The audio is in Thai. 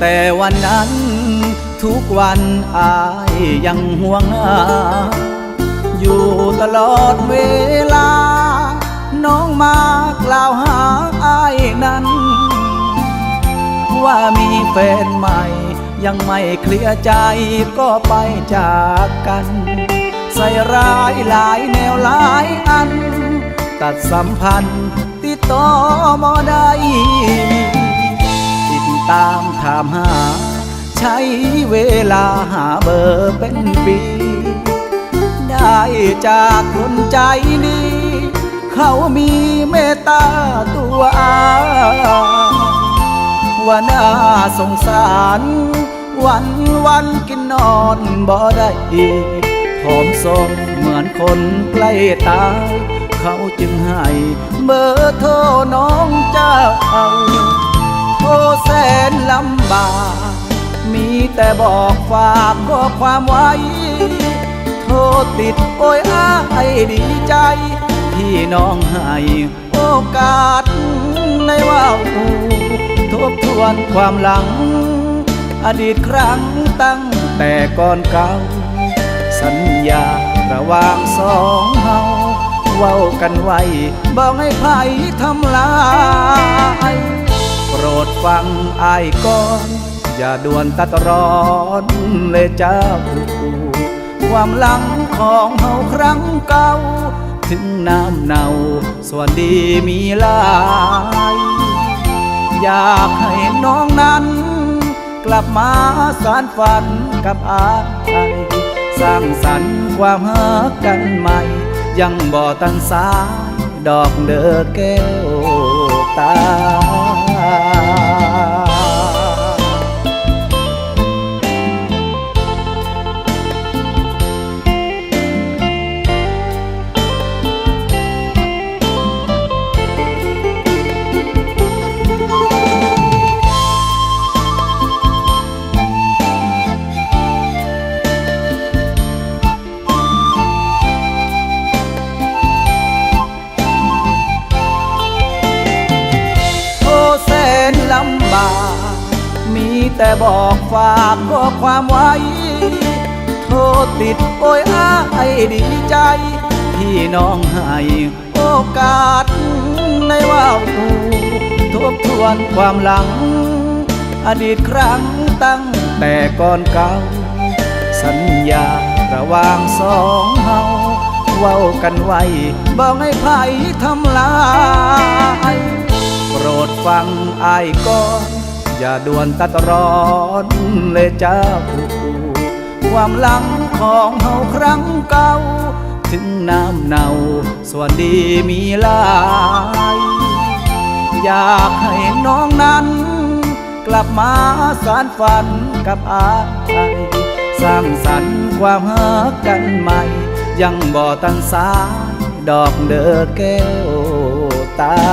แต่วันนั้น ทุกวันอายยังห่วงหาอยู่ตลอดเวลา น้องมากล่าวหาอายนั้น ว่ามีแฟนใหม่ ยังไม่เคลียร์ใจก็ไปจากกัน ใส่ร้ายหลายแนวหลายอัน ตัดสัมพันธ์ติดต่อมอได้ ตามถามหา ใช้เวลาหาเบอร์เป็นปี ได้จากคนใจดีเขามีเมตตาตัวอาว่าน่าสงสาร วันวันกินนอนบ่ได้ผอมทรงเหมือนคนใกล้ตาย เขาจึงให้เบอร์โทรน้องเจ้า โทรแสนลำบาก มีแต่บอกฝากข้อความไว้ โทรติดโอยอ้ายดีใจที่น้องให้โอกาสในว่าวทบทวนความหลัง อดีตครั้งตั้งแต่ก่อนเก่า สัญญาระหว่างสองเฮาเว้ากันไว้บอกให้ไผทำลาย รดฟังอายก่อน อย่าด่วนตัดร้อนเลยเจ้าความหลังของเฮาครั้งเก่า ถึงน้ำเนาส่วนดีมีลาย อยากให้น้องนั้น กลับมาสารฝันกับอายสร้างสรรค์ความหักกันใหม่ ยังบ่ตันสายดอกเด้อแก้วำบากมีแต่บอกฝากข้อความไว้ โทรติดโอยอ้ายดีใจที่น้องให้โอกาสในว่าวทบทวนความหลัง อดีตครั้งตั้งแต่ก่อนเก่า สัญญาระหว่างสองเฮาเว้ากันไว้บอกให้ไผทำลาย รดฟังอายก่อน อย่าด่วนตัดร้อนเลยเจ้าความหลังของเฮาครั้งเก่า ถึงน้ำเนาส่วนดีมีลาย อยากให้น้องนั้น กลับมาสารฝันกับอายสร้างสรรค์ความหักกันใหม่ ยังบ่ตันสายดอกเด้อแก้วตา